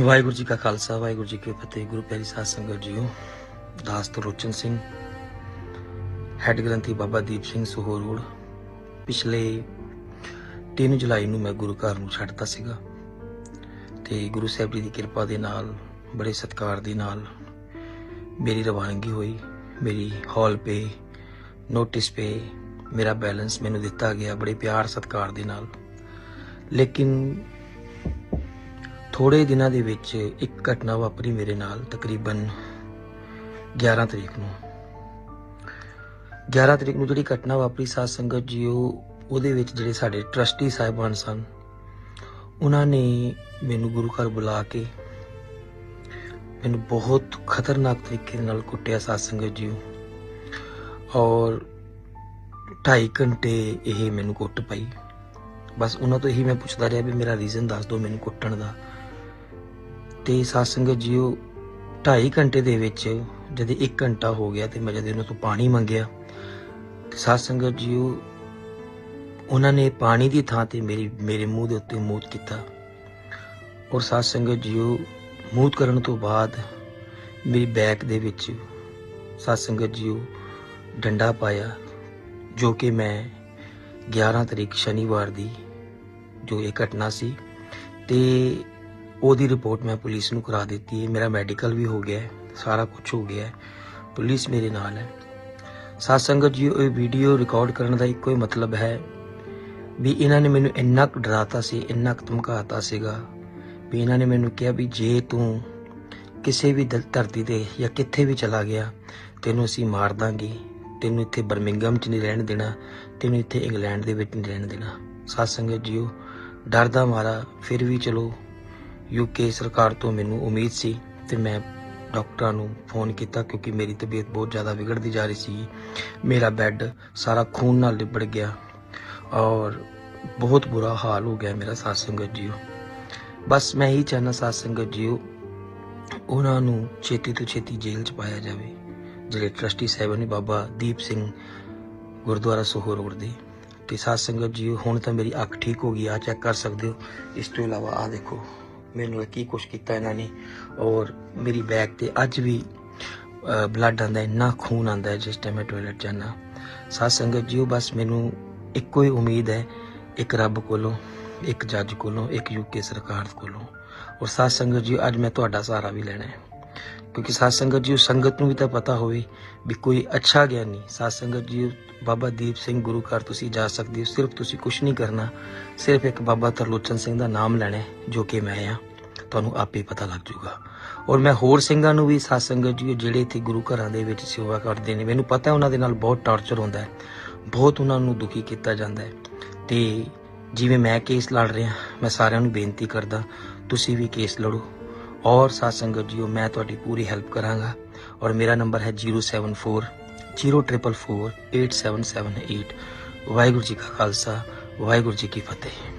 ਵਾਹਿਗੁਰੂ ਜੀ ਕਾ ਖਾਲਸਾ, ਵਾਹਿਗੁਰੂ ਜੀ ਕੀ ਫਤਿਹ। ਗੁਰੂ ਪਿਆਰੀ ਸਾਧ ਸੰਗਤ ਜੀਓ, ਦਾਸ ਲੋਚਨ ਸਿੰਘ, ਹੈੱਡ ਗ੍ਰੰਥੀ ਬਾਬਾ ਦੀਪ ਸਿੰਘ ਸੋਹਰ ਰੋਡ ਪਿਛਲੇ 3 ਜੁਲਾਈ ਨੂੰ ਮੈਂ ਗੁਰੂ ਘਰ ਨੂੰ ਛੱਡਤਾ ਸੀਗਾ ਤੇ ਗੁਰੂ ਸਾਹਿਬ ਜੀ ਦੀ ਕਿਰਪਾ ਦੇ ਨਾਲ, ਬੜੇ ਸਤਿਕਾਰ ਦੇ ਨਾਲ ਮੇਰੀ ਰਵਾਨਗੀ ਹੋਈ। ਮੇਰੀ ਹਾਲ ਪੇ, ਨੋਟਿਸ ਪੇ, ਮੇਰਾ ਬੈਲੈਂਸ ਮੈਨੂੰ ਦਿੱਤਾ ਗਿਆ ਬੜੇ ਪਿਆਰ ਸਤਿਕਾਰ ਦੇ ਨਾਲ। ਲੇਕਿਨ ਥੋੜੇ ਦਿਨਾਂ ਦੇ ਵਿੱਚ ਇੱਕ ਘਟਨਾ ਵਾਪਰੀ ਮੇਰੇ ਨਾਲ, ਤਕਰੀਬਨ 11 ਤਰੀਕ ਨੂੰ। 11 ਤਰੀਕ ਨੂੰ ਜਿਹੜੀ ਘਟਨਾ ਵਾਪਰੀ, ਸਾਧ ਸੰਗਤ ਜੀਓ, ਉਹਦੇ ਵਿੱਚ ਜਿਹੜੇ ਸਾਡੇ ਟਰਸਟੀ ਸਾਹਿਬਾਨ ਸਨ, ਉਹਨਾਂ ਨੇ ਮੈਨੂੰ ਗੁਰੂ ਘਰ ਬੁਲਾ ਕੇ ਮੈਨੂੰ ਬਹੁਤ ਖਤਰਨਾਕ ਤਰੀਕੇ ਨਾਲ ਕੁੱਟਿਆ ਸਾਧ ਸੰਗਤ ਜੀਓ। ਔਰ 2.5 ਘੰਟੇ ਇਹ ਮੈਨੂੰ ਕੁੱਟ ਪਈ। ਬਸ ਉਹਨਾਂ ਤੋਂ ਇਹੀ ਮੈਂ ਪੁੱਛਦਾ ਰਿਹਾ ਵੀ ਮੇਰਾ ਰੀਜ਼ਨ ਦੱਸ ਦਿਓ ਮੈਨੂੰ ਕੁੱਟਣ ਦਾ। ਤੇ ਸਾਧ ਜੀਓ 2.5 ਘੰਟੇ ਦੇ ਵਿੱਚ ਜਦ 1 ਘੰਟਾ ਹੋ ਗਿਆ ਤੇ ਮੈਂ ਜਦ ਉਹਨਾਂ ਤੋਂ ਪਾਣੀ ਮੰਗਿਆ, ਤੇ ਸਾਧ ਜੀਓ ਉਹਨਾਂ ਨੇ ਪਾਣੀ ਦੀ ਥਾਂ ਤੇ ਮੇਰੀ, ਮੇਰੇ ਮੂੰਹ ਦੇ ਉੱਤੇ ਮੂਤ ਕੀਤਾ। ਔਰ ਸਾਧ ਜੀਓ ਮੂਤ ਕਰਨ ਤੋਂ ਬਾਅਦ ਮੇਰੀ ਬੈਕ ਦੇ ਵਿੱਚ ਸਾਧ ਜੀਓ ਡੰਡਾ ਪਾਇਆ, ਜੋ ਕਿ ਮੈਂ 11 ਤਰੀਕ ਸ਼ਨੀਵਾਰ ਦੀ ਜੋ ਇਹ ਘਟਨਾ ਸੀ। ਤੇ ਉਹਦੀ ਰਿਪੋਰਟ ਮੈਂ ਪੁਲਿਸ ਨੂੰ ਕਰਾ ਦਿੱਤੀ ਹੈ। ਮੇਰਾ ਮੈਡੀਕਲ ਵੀ ਹੋ ਗਿਆ ਹੈ। ਸਾਰਾ ਕੁਝ ਹੋ ਗਿਆ ਹੈ। ਪੁਲਿਸ ਮੇਰੇ ਨਾਲ ਹੈ। ਸਾਧ ਸੰਗਤ ਜੀ, ਇਹ ਵੀਡੀਓ ਰਿਕਾਰਡ ਕਰਨ ਦਾ ਇੱਕੋ ਹੀ ਮਤਲਬ ਹੈ ਵੀ ਇਹਨਾਂ ਨੇ ਮੈਨੂੰ ਇੰਨਾ ਕੁ ਡਰਾਤਾ ਸੀ, ਇੰਨਾ ਕੁ ਧਮਕਾਤਾ ਸੀਗਾ ਵੀ ਇਹਨਾਂ ਨੇ ਮੈਨੂੰ ਕਿਹਾ ਵੀ ਜੇ ਤੂੰ ਕਿਸੇ ਵੀ ਧਰਤੀ ਤੇ ਜਾਂ ਕਿੱਥੇ ਵੀ ਚਲਾ ਗਿਆ, ਤੈਨੂੰ ਅਸੀਂ ਮਾਰ ਦਾਂਗੇ। ਤੈਨੂੰ ਇੱਥੇ ਬਰਮਿੰਗਮ 'ਚ ਨਹੀਂ ਰਹਿਣ ਦੇਣਾ, ਤੈਨੂੰ ਇੱਥੇ ਇੰਗਲੈਂਡ ਦੇ ਵਿੱਚ ਨਹੀਂ ਰਹਿਣ ਦੇਣਾ। ਸਾਧ ਸੰਗਤ ਜੀਓ, ਡਰ ਦਾ ਮਾਰਾ, ਫਿਰ ਵੀ ਚਲੋ ਯੂਕੇ ਸਰਕਾਰ ਤੋਂ ਮੈਨੂੰ ਉਮੀਦ ਸੀ ਤੇ ਮੈਂ ਡਾਕਟਰਾਂ ਨੂੰ ਫੋਨ ਕੀਤਾ ਕਿਉਂਕਿ ਮੇਰੀ ਤਬੀਅਤ ਬਹੁਤ ਜ਼ਿਆਦਾ ਵਿਗੜਦੀ ਜਾ ਰਹੀ ਸੀ। ਮੇਰਾ ਬੈੱਡ ਸਾਰਾ ਖੂਨ ਨਾਲ ਲਿਬੜ ਗਿਆ ਔਰ ਬਹੁਤ ਬੁਰਾ ਹਾਲ ਹੋ ਗਿਆ ਮੇਰਾ ਸਾਧ ਸੰਗਤ ਜੀਓ। ਬਸ ਮੈਂ ਹੀ ਚਾਹਨਾ ਸਾਧ ਸੰਗਤ ਜੀਓ, ਉਹਨਾਂ ਨੂੰ ਛੇਤੀ ਤੋਂ ਛੇਤੀ ਜੇਲ੍ਹ 'ਚ ਪਾਇਆ ਜਾਵੇ, ਜਿਹੜੇ ਟਰਸਟੀ ਸਾਹਿਬਾਨ ਨੇ ਬਾਬਾ ਦੀਪ ਸਿੰਘ ਗੁਰਦੁਆਰਾ ਸੋਹਰ ਰੋਡ ਦੇ। ਤੇ ਸਾਧ ਸੰਗਤ ਜੀ ਹੁਣ ਤਾਂ ਮੇਰੀ ਅੱਖ ਠੀਕ ਹੋ ਗਈ ਆ ਚੈੱਕ ਕਰ ਸਕਦੇ ਹੋ। ਇਸ ਤੋਂ ਇਲਾਵਾ ਆ ਦੇਖੋ। ਮੈਨੂੰ ਇਹ ਕੀ ਕੁਛ ਕੀਤਾ ਇਹਨਾਂ ਨੇ, ਔਰ ਮੇਰੀ ਬੈਗ ਤੇ ਅੱਜ ਵੀ ਬਲੱਡ ਆਂਦਾ ਇੰਨਾ ਖੂਨ ਆਂਦਾ ਜਿਸ ਟਾਈਮ ਮੈਂ ਟਾਇਲਟ ਜਾਣਾ ਸਾਧ ਸੰਗਤ ਜੀ ਬਸ ਮੈਨੂੰ ਇੱਕੋ ਹੀ ਉਮੀਦ ਹੈ, ਇੱਕ ਰੱਬ ਕੋਲੋਂ, ਇੱਕ ਜੱਜ ਕੋਲੋਂ, ਇੱਕ ਯੂਕੇ ਸਰਕਾਰ ਕੋਲੋਂ। ਔਰ ਸਾਧ ਸੰਗਤ ਜੀ ਅੱਜ ਮੈਂ ਤੁਹਾਡਾ ਸਹਾਰਾ ਵੀ ਲੈਣਾ ਹੈ। ਕਿਉਂਕਿ ਸਾਧ ਸੰਗਤ ਜੀ ਸੰਗਤ ਨੂੰ ਵੀ ਤਾਂ ਪਤਾ ਹੋਵੇ ਵੀ ਕੋਈ ਅੱਛਾ ਗਿਆਨੀ। ਸਾਧ ਸੰਗਤ ਜੀ ਬਾਬਾ ਦੀਪ ਸਿੰਘ ਗੁਰੂ ਘਰ ਤੁਸੀਂ ਜਾ ਸਕਦੇ ਹੋ, ਸਿਰਫ ਤੁਸੀਂ ਕੁਝ ਨਹੀਂ ਕਰਨਾ, ਸਿਰਫ ਇੱਕ ਬਾਬਾ ਤਰਲੋਚਨ ਸਿੰਘ ਦਾ ਨਾਮ ਲੈਣਾ ਜੋ ਕਿ ਮੈਂ ਆ ਤੁਹਾਨੂੰ ਆਪੇ ਪਤਾ ਲੱਗ ਜਾਊਗਾ। ਔਰ ਮੈਂ ਹੋਰ ਸਿੰਘਾਂ ਨੂੰ ਵੀ ਸਾਧ ਸੰਗਤ ਜੀ ਜਿਹੜੇ ਇੱਥੇ ਗੁਰੂ ਘਰਾਂ ਦੇ ਵਿੱਚ ਸੇਵਾ ਕਰਦੇ ਨੇ, ਮੈਨੂੰ ਪਤਾ ਉਹਨਾਂ ਦੇ ਨਾਲ ਬਹੁਤ ਟਾਰਚਰ ਹੁੰਦਾ ਹੈ। ਬਹੁਤ ਉਹਨਾਂ ਨੂੰ ਦੁਖੀ ਕੀਤਾ ਜਾਂਦਾ ਹੈ। ਤੇ ਜਿਵੇਂ ਮੈਂ ਕੇਸ ਲੜ ਰਿਹਾ, ਮੈਂ ਸਾਰਿਆਂ ਨੂੰ ਬੇਨਤੀ ਕਰਦਾ, ਤੁਸੀਂ ਵੀ ਕੇਸ ਲੜੋ। ਔਰ ਸਾਧ ਸੰਗਤ ਜੀਓ, ਮੈਂ ਤੁਹਾਡੀ ਪੂਰੀ ਹੈਲਪ ਕਰਾਂਗਾ। ਔਰ ਮੇਰਾ ਨੰਬਰ ਹੈ 074 0444 8778 ਵਾਹਿਗੁਰੂ ਜੀ ਕਾ ਖਾਲਸਾ, ਵਾਹਿਗੁਰੂ ਜੀ ਕੀ ਫਤਿਹ।